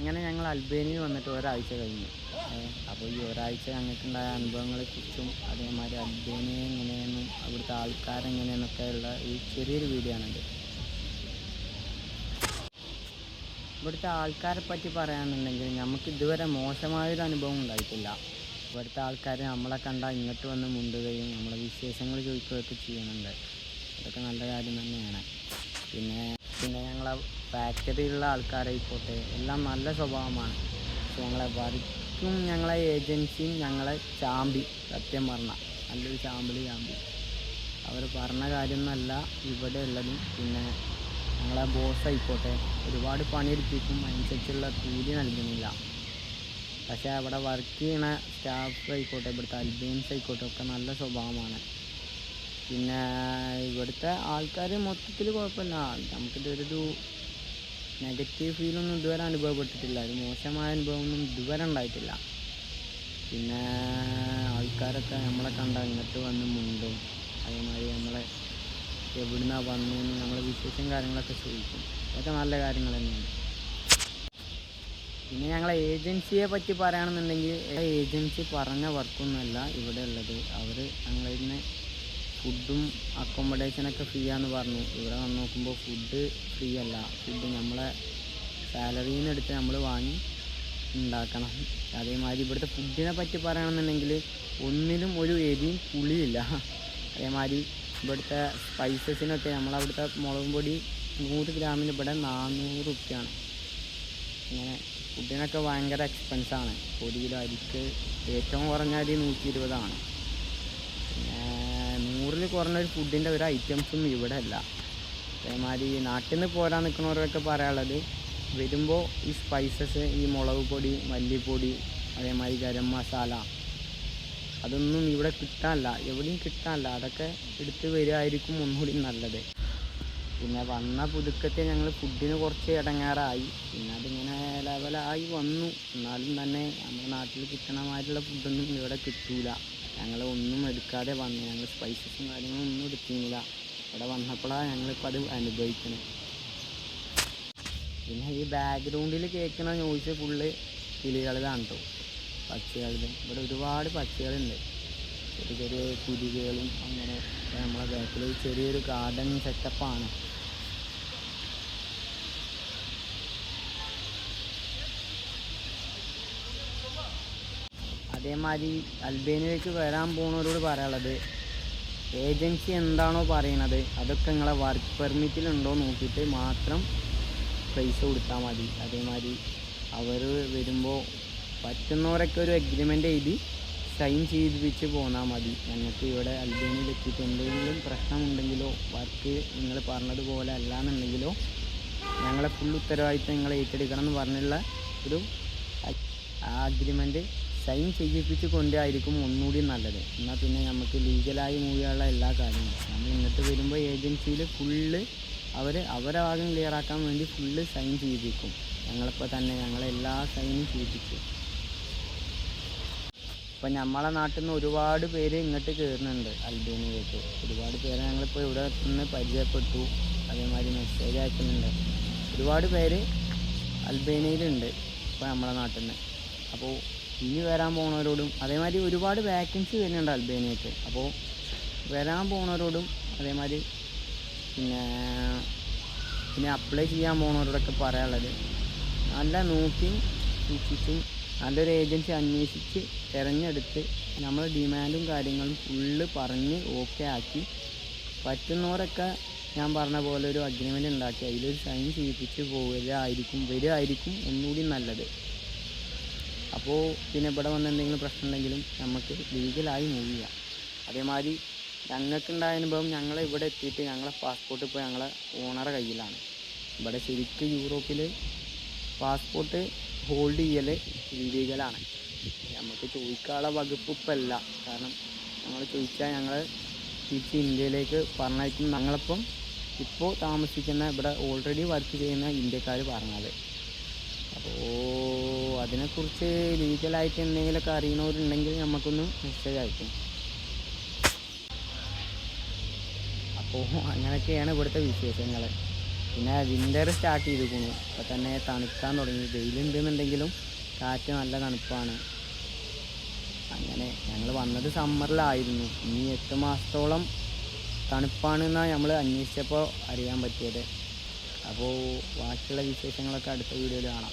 അങ്ങനെ ഞങ്ങൾ അൽബേനിയിൽ വന്നിട്ട് ഒരാഴ്ച കഴിഞ്ഞു. അപ്പോൾ ഈ ഒരാഴ്ച ഞങ്ങൾക്കുണ്ടായ അനുഭവങ്ങളെക്കുറിച്ചും അതേമാതിരി അൽബേനിയ എങ്ങനെയെന്നും അവിടുത്തെ ആൾക്കാരെങ്ങനെയെന്നൊക്കെ ഉള്ള ഈ ചെറിയൊരു വീഡിയോ ആണിത് ഇവിടുത്തെ ആൾക്കാരെ പറ്റി പറയുകയാണെന്നുണ്ടെങ്കിൽ നമുക്ക് ഇതുവരെ മോശമായൊരു അനുഭവം ഉണ്ടായിട്ടില്ല. ഇവിടുത്തെ ആൾക്കാർ നമ്മളെ കണ്ടാൽ ഇങ്ങോട്ട് വന്ന് മുണ്ടുകയും നമ്മളെ വിശേഷങ്ങൾ ചോദിക്കുകയൊക്കെ ചെയ്യുന്നുണ്ട്. അതൊക്കെ നല്ല കാര്യം തന്നെയാണ്. പിന്നെ പിന്നെ ഞങ്ങളെ ഫാക്ടറിയിലുള്ള ആൾക്കാരായിക്കോട്ടെ എല്ലാം നല്ല സ്വഭാവമാണ്. പക്ഷെ ഞങ്ങളെ വർക്കും ഞങ്ങളെ ഏജൻസിയും ഞങ്ങളെ ചാമ്പി സത്യം പറഞ്ഞ. നല്ലൊരു ചാമ്പിളി ചാമ്പി. അവർ പറഞ്ഞ കാര്യമൊന്നുമല്ല ഇവിടെ ഉള്ളതും പിന്നെ ഞങ്ങളെ ബോസ് ആയിക്കോട്ടെ ഒരുപാട് പണിയെടുപ്പിക്കും അതിനനുസരിച്ചുള്ള കൂലി നൽകുന്നില്ല. പക്ഷേ അവിടെ വർക്ക് ചെയ്യണ സ്റ്റാഫ് ആയിക്കോട്ടെ ഇവിടുത്തെ അൽബിയൻസ് ആയിക്കോട്ടെ ഒക്കെ നല്ല സ്വഭാവമാണ്. പിന്നെ ഇവിടുത്തെ ആൾക്കാർ മൊത്തത്തിൽ കുഴപ്പമില്ല. നമുക്കിതൊരു നെഗറ്റീവ് ഫീലൊന്നും ഇതുവരെ അനുഭവപ്പെട്ടിട്ടില്ല. ഒരു മോശമായ അനുഭവമൊന്നും ഇതുവരെ ഉണ്ടായിട്ടില്ല. പിന്നെ ആൾക്കാരൊക്കെ നമ്മളെ കണ്ട ഇങ്ങോട്ട് വന്ന് മുണ്ടും അതേമാതിരി നമ്മളെ എവിടുന്നാ വന്നതെന്ന് നമ്മളെ വിശേഷം കാര്യങ്ങളൊക്കെ ചോദിക്കും. അതൊക്കെ നല്ല കാര്യങ്ങൾ തന്നെയാണ്. പിന്നെ ഞങ്ങളെ ഏജൻസിയെ പറ്റി പറയുകയാണെന്നുണ്ടെങ്കിൽ ഏജൻസി പറഞ്ഞ വർക്കൊന്നുമല്ല ഇവിടെ ഉള്ളത്. അവർ ഞങ്ങളിൽ നിന്ന് ഫുഡും അക്കോമഡേഷനൊക്കെ ഫ്രീ ആണെന്ന് പറഞ്ഞു. ഇവിടെ വന്ന് നോക്കുമ്പോൾ ഫുഡ് ഫ്രീ അല്ല. ഫുഡ് നമ്മളെ സാലറിയിൽ നിന്ന് എടുത്ത് നമ്മൾ വാങ്ങി ഉണ്ടാക്കണം. അതേമാതിരി ഇവിടുത്തെ ഫുഡിനെ പറ്റി പറയുകയാണെന്നുണ്ടെങ്കിൽ ഒന്നിലും ഒരു എരിയും പുളിയില്ല. അതേമാതിരി ഇവിടുത്തെ സ്പൈസസിനൊക്കെ നമ്മളവിടുത്തെ മുളകും പൊടി നൂറ് ഗ്രാമിന് ഇവിടെ നാനൂറ് റുപ്യാണ്. ഇങ്ങനെ ഫുഡിനൊക്കെ ഭയങ്കര എക്സ്പെൻസാണ് ഒരു കിലോ അരിക്ക് ഏറ്റവും കുറഞ്ഞ അരി നൂറ്റി ഇരുപതാണ്. പിന്നെ നൂറിൽ കുറഞ്ഞൊരു ഫുഡിന്റെ ഒരു ഐറ്റംസും ഇവിടെ അല്ല അതേമാതിരി നാട്ടിൽ നിന്ന് പോരാൻ നിൽക്കുന്നവരൊക്കെ പറയാനുള്ളത് വരുമ്പോൾ ഈ സ്പൈസസ് ഈ മുളക് പൊടി മല്ലിപ്പൊടി അതേമാതിരി ഗരം മസാല അതൊന്നും ഇവിടെ കിട്ടാനില്ല. എവിടെയും കിട്ടാനില്ല. അതൊക്കെ എടുത്ത് വരികയായിരിക്കും ഒന്നുകൂടി നല്ലത്. പിന്നെ വന്ന പുതുക്കത്തെ ഞങ്ങൾ ഫുഡിന് കുറച്ച് ഇടങ്ങാറായി. പിന്നെ അതിങ്ങനെ ലെവലായി വന്നു. എന്നാലും തന്നെ നമ്മുടെ നാട്ടിൽ കിട്ടണമായിട്ടുള്ള ഫുഡൊന്നും ഇവിടെ കിട്ടൂല. ഞങ്ങൾ ഒന്നും എടുക്കാതെ വന്നു. ഞങ്ങൾ സ്പൈസസും കാര്യങ്ങളും ഒന്നും എടുത്തിരുന്നില്ല. ഇവിടെ വന്നപ്പോഴാണ് ഞങ്ങളിപ്പോൾ അത് അനുഭവിക്കുന്നത് പിന്നെ ഈ ബാക്ക്ഗ്രൗണ്ടിൽ കേൾക്കണ നോയ്സ് ഫുള്ള് കിളികളിലാണ് കേട്ടോ ഇവിടെ ഒരുപാട് പക്ഷികളുണ്ട്. ചെറിയ ചെറിയ കുരുവികളും അങ്ങനെ നമ്മളെ ബാക്കിൽ ചെറിയൊരു ഗാർഡൻ സെറ്റപ്പാണ് അതേമാതിരി അൽബേനിയയിലേക്ക് വരാൻ പോകുന്നവരോട് പറയാനുള്ളത് ഏജൻസി എന്താണോ പറയണത് അതൊക്കെ നിങ്ങളെ വർക്ക് പെർമിറ്റിലുണ്ടോ നോക്കിയിട്ട് മാത്രം പൈസ കൊടുത്താൽ മതി. അതേമാതിരി അവർ വരുമ്പോൾ പറ്റുന്നവരൊക്കെ ഒരു എഗ്രിമെന്റ് എഴുതി സൈൻ ചെയ്യിപ്പിച്ച് പോന്നാൽ മതി. ഞങ്ങൾക്ക് ഇവിടെ അൽബേനിയിൽ എത്തിയിട്ട് എന്തെങ്കിലും പ്രശ്നമുണ്ടെങ്കിലോ വർക്ക് നിങ്ങൾ പറഞ്ഞതുപോലെ അല്ലാന്നുണ്ടെങ്കിലോ ഞങ്ങളെ ഫുൾ ഉത്തരവാദിത്തം നിങ്ങൾ ഏറ്റെടുക്കണം എന്ന് പറഞ്ഞുള്ള ഒരു ആ അഗ്രിമെന്റ് സൈൻ ചെയ്യിപ്പിച്ച് കൊണ്ടായിരിക്കും ഒന്നുകൂടി നല്ലത്. എന്നാൽ പിന്നെ നമുക്ക് ലീഗലായി മൂവിയുള്ള എല്ലാ കാര്യങ്ങളും. നമ്മൾ ഇങ്ങോട്ട് വരുമ്പോൾ ഏജൻസിയിൽ ഫുള്ള് അവർ അവരെ ഭാഗം ക്ലിയർ ആക്കാൻ വേണ്ടി ഫുള്ള് സൈൻ ചെയ്യിപ്പിക്കും. ഞങ്ങളിപ്പോൾ തന്നെ ഞങ്ങളെല്ലാ സൈനും ചെയ്യിപ്പിച്ചു. ഇപ്പം നമ്മളെ നാട്ടിൽ നിന്ന് ഒരുപാട് പേര് ഇങ്ങോട്ട് കയറുന്നുണ്ട് അൽബേനിയയിലേക്ക് ഒരുപാട് പേരെ ഞങ്ങളിപ്പോൾ ഇവിടെ നിന്ന് പരിചയപ്പെട്ടു. അതേമാതിരി മെസ്സേജ് അയക്കുന്നുണ്ട്. ഒരുപാട് പേര് അൽബേനിയയിലുണ്ട് ഇപ്പോൾ നമ്മളെ നാട്ടിൽ നിന്ന്. അപ്പോൾ ഇനി വരാൻ പോകുന്നവരോടും അതേമാതിരി ഒരുപാട് വാക്കൻസി വരുന്നുണ്ട് അൽബേനിയക്ക്. അപ്പോൾ വരാൻ പോകുന്നവരോടും അതേമാതിരി പിന്നെ പിന്നെ അപ്ലൈ ചെയ്യാൻ പോകുന്നവരോടൊക്കെ പറയാനുള്ളത് നല്ല നോക്കി സൂക്ഷിച്ചും നല്ലൊരു ഏജൻസി അന്വേഷിച്ച് തിരഞ്ഞെടുത്ത് നമ്മൾ ഡിമാൻഡും കാര്യങ്ങളും ഫുള്ള് പറഞ്ഞ് ഓക്കെ ആക്കി പറ്റുന്നവരൊക്കെ ഞാൻ പറഞ്ഞ പോലെ ഒരു അഗ്രിമെന്റ് ഉണ്ടാക്കി അതിലൊരു സൈൻ ചെയ്യിപ്പിച്ച് പോവുകയായിരിക്കും വരികയായിരിക്കും ഒന്നുകൂടി നല്ലത്. അപ്പോൾ പിന്നെ ഇവിടെ വന്ന് എന്തെങ്കിലും പ്രശ്നം ഉണ്ടെങ്കിലും നമുക്ക് ലീഗലായി മൂവ് ചെയ്യാം. അതേമാതിരി ഞങ്ങൾക്കുണ്ടായ അനുഭവം ഞങ്ങൾ ഇവിടെ എത്തിയിട്ട് ഞങ്ങളെ പാസ്പോർട്ട് ഇപ്പോൾ ഞങ്ങളെ ഓണറെ കയ്യിലാണ്. ഇവിടെ ശരിക്കും യൂറോപ്പിൽ പാസ്പോർട്ട് ഹോൾഡ് ചെയ്യൽ ഇല്ലീഗലാണ് നമുക്ക് ചോദിക്കാനുള്ള വകുപ്പ് ഇപ്പം അല്ല കാരണം ഞങ്ങൾ ചോദിച്ചാൽ ഞങ്ങൾ തിരിച്ച് ഇന്ത്യയിലേക്ക് പറഞ്ഞയക്കും. ഞങ്ങളിപ്പം ഇപ്പോൾ താമസിക്കുന്ന ഇവിടെ ഓൾറെഡി വർക്ക് ചെയ്യുന്ന ഇന്ത്യക്കാർ പറഞ്ഞത്. അപ്പോൾ അതിനെക്കുറിച്ച് ലീഗലായിട്ട് എന്തെങ്കിലുമൊക്കെ അറിയണവരുണ്ടെങ്കിൽ നമുക്കൊന്ന് മെസ്സേജ് അയക്കും. അപ്പോൾ അങ്ങനെയൊക്കെയാണ് ഇവിടുത്തെ വിശേഷങ്ങൾ പിന്നെ വിന്റർ സ്റ്റാർട്ട് ചെയ്തിരിക്കുന്നു അപ്പോൾ തന്നെ തണുക്കാൻ തുടങ്ങി. വെയിലുണ്ടെന്നുണ്ടെങ്കിലും കാറ്റ് നല്ല തണുപ്പാണ്. അങ്ങനെ ഞങ്ങൾ വന്നത് സമ്മറിലായിരുന്നു ഇനി എട്ട് മാസത്തോളം തണുപ്പാണെന്നാണ് നമ്മൾ അന്വേഷിച്ചപ്പോൾ അറിയാൻ പറ്റിയത്. അപ്പോൾ ബാക്കിയുള്ള വിശേഷങ്ങളൊക്കെ അടുത്ത വീഡിയോയിൽ കാണാം.